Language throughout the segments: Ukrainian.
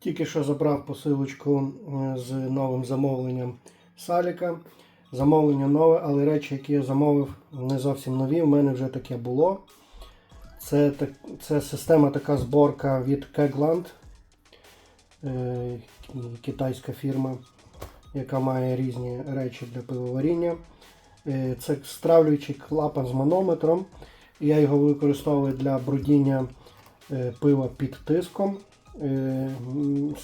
Тільки що забрав посилочку е, з новим замовленням Саліка. Замовлення нове, але речі, які я замовив, не зовсім нові. У мене вже таке було. Це, так- це система така зборка від Kegland, е, китайська фірма, яка має різні речі для пивоваріння. Е, Це стравлюючий клапан з манометром. Я його використовую для брудіння пива під тиском. Е,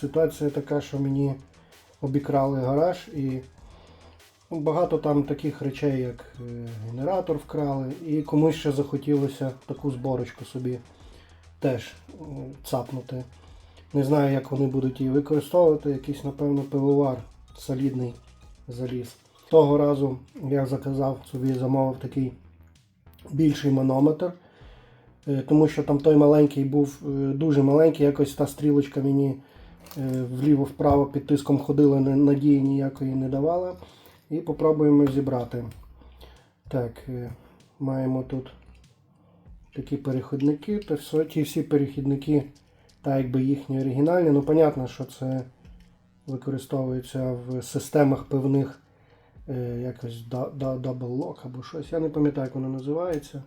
Ситуація така, що мені обікрали гараж і ну, багато там таких речей, як е, генератор вкрали, і комусь ще захотілося таку зборочку собі теж е, цапнути. Не знаю, як вони будуть її використовувати. Якийсь, напевно, пивовар солідний заліз. Того разу я заказав собі, замовив такий більший манометр. Е, Тому що там той маленький був е, дуже маленький, якось та стрілочка мені е, вліво-вправо під тиском ходила, надії ніякої не давала. І попробуємо зібрати. Так, маємо тут такі переходники. Та все, ті всі перехідники, так якби їхні оригінальні. Ну, понятно, що це використовується в системах певних якось да- да- Double Lock або щось. Я не пам'ятаю, як воно називається.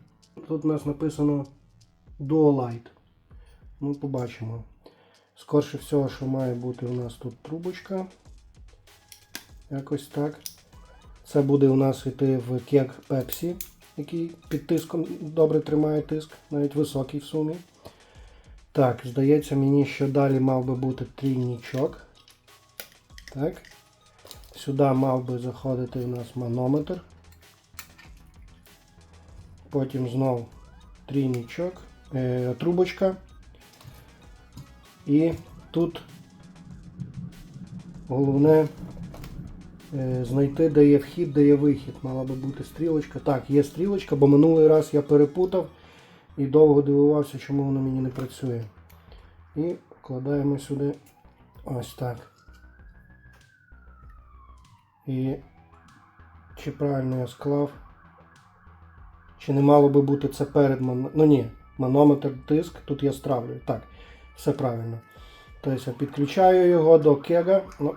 Тут у нас написано Duolite. Ну, побачимо. Скорше всього, що має бути у нас тут трубочка. Якось так. Це буде у нас йти в кек Pepsi, який під тиском добре тримає тиск, навіть високий в сумі. Так, здається мені, що далі мав би бути трійнічок. Так. Сюди мав би заходити у нас манометр. Потім знов трійничок, е, трубочка. І тут головне е, знайти, де є вхід, де є вихід. Мала би бути стрілочка. Так, є стрілочка, бо минулий раз я перепутав і довго дивувався, чому воно мені не працює. І вкладаємо сюди ось так. І чи правильно я склав? Чи не мало би бути це перед манометром? Ну ні, манометр, диск, тут я стравлюю. Так, все правильно. Тобто я підключаю його до кега. Ну,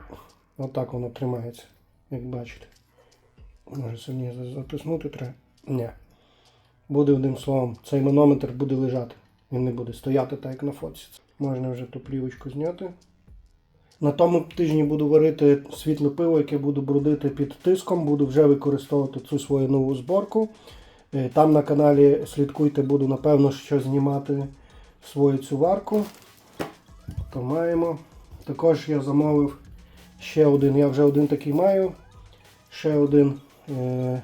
отак воно тримається, як бачите. Може сильніше затиснути треба? Ні. Буде одним словом, цей манометр буде лежати. Він не буде стояти так, як на фотці. Можна вже ту плівочку зняти. На тому тижні буду варити світле пиво, яке буду брудити під тиском. Буду вже використовувати цю свою нову зборку. Е, Там на каналі слідкуйте, буду напевно що знімати свою цю варку. То маємо. Також я замовив ще один. Я вже один такий маю. Ще один е,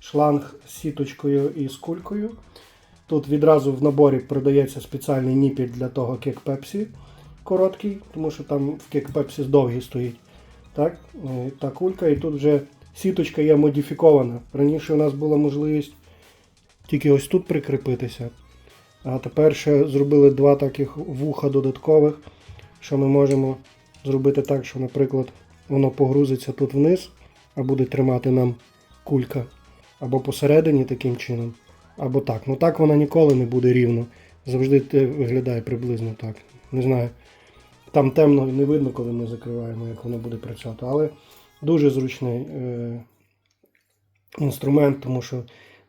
шланг з сіточкою і з кулькою. Тут відразу в наборі продається спеціальний ніпіль для того кек Пепсі короткий, тому що там в кек Пепсі довгий стоїть. Так? Е, Та кулька, і тут вже сіточка є модифікована. Раніше у нас була можливість тільки ось тут прикріпитися. А тепер ще зробили два таких вуха додаткових, що ми можемо зробити так, що, наприклад, воно погрузиться тут вниз, а буде тримати нам кулька. Або посередині таким чином, або так. Ну так вона ніколи не буде рівно. Завжди виглядає приблизно так. Не знаю. Там темно не видно, коли ми закриваємо, як воно буде працювати. Але дуже зручний е, інструмент, тому що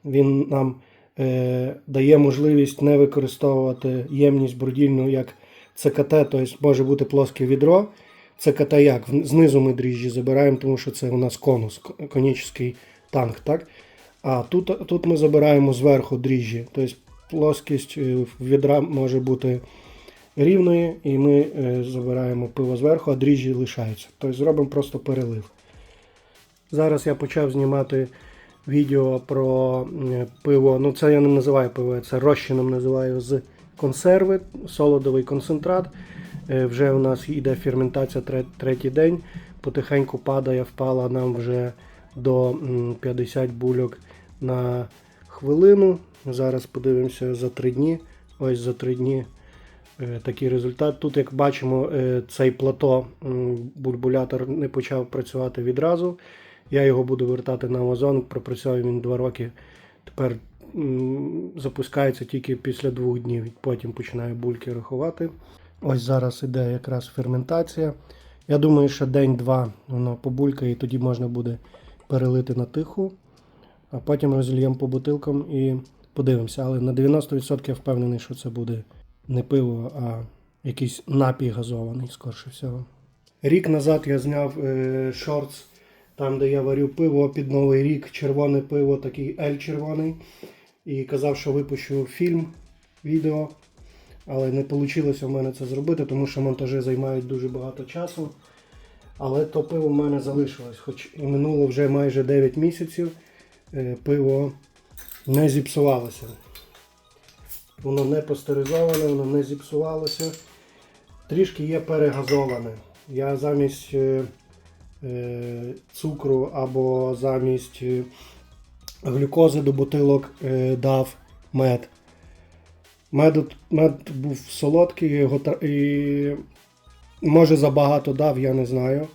він нам е, дає можливість не використовувати ємність брудільну як ЦКТ, тобто може бути плоске відро. ЦКТ як? Знизу ми дріжджі забираємо, тому що це у нас конус, конічний танк. Так? А тут, тут ми забираємо зверху дріжджі. Тобто плоскість е, відра може бути рівною, і ми е, забираємо пиво зверху, а дріжджі лишаються. Тобто зробимо просто перелив. Зараз я почав знімати відео про пиво. Ну, це я не називаю пиво, це розчином називаю з консерви, солодовий концентрат. Е, Вже у нас йде ферментація третій день. Потихеньку падає, впала нам вже до 50 бульок на хвилину. Зараз подивимося за 3 дні. Ось за 3 дні е, такий результат. Тут, як бачимо, е, цей плато бульбулятор не почав працювати відразу. Я його буду вертати на Amazon. Пропрацював він 2 роки. Тепер запускається тільки після двох днів. Потім починає бульки рахувати. Ось зараз іде якраз ферментація. Я думаю, що день-два воно побулькає, і тоді можна буде перелити на тиху, а потім розільємо по бутилкам і подивимося. Але на 90% я впевнений, що це буде не пиво, а якийсь напій газований, скорше всього. Рік назад я зняв е, шортс, там, де я варю пиво під Новий рік, червоне пиво, такий ель червоний. І казав, що випущу фільм, відео. Але не вийшло в мене це зробити, тому що монтажі займають дуже багато часу. Але то пиво в мене залишилось. Хоч і минуло вже майже 9 місяців, е, пиво не зіпсувалося. Воно не пастеризоване, воно не зіпсувалося. Трішки є перегазоване. Я замість е, цукру або замість е, глюкози до бутилок е, дав мед. Мед, мед був солодкий, і може забагато дав, я не знаю.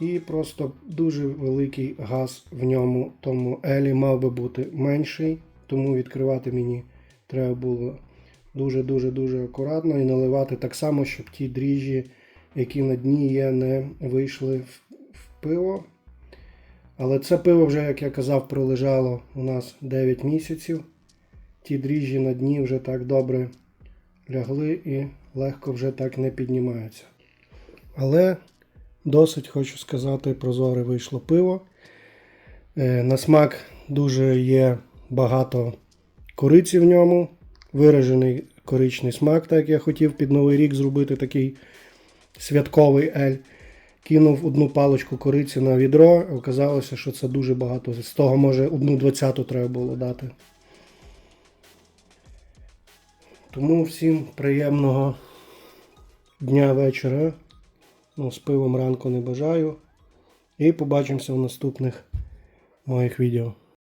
І просто дуже великий газ в ньому, тому Елі мав би бути менший, тому відкривати мені треба було дуже-дуже дуже акуратно і наливати так само, щоб ті дріжджі, які на дні є, не вийшли в, пиво. Але це пиво вже, як я казав, пролежало у нас 9 місяців. Ті дріжджі на дні вже так добре лягли і легко вже так не піднімаються. Але досить хочу сказати, прозоре вийшло пиво. Е, На смак дуже є багато кориці в ньому. Виражений коричний смак, так як я хотів під Новий рік зробити такий святковий ель. Кинув одну паличку кориці на відро, оказалося, що це дуже багато. З того, може, одну двадцяту треба було дати. Тому всім приємного дня вечора. Ну, з пивом ранку не бажаю. І побачимося в наступних моїх відео.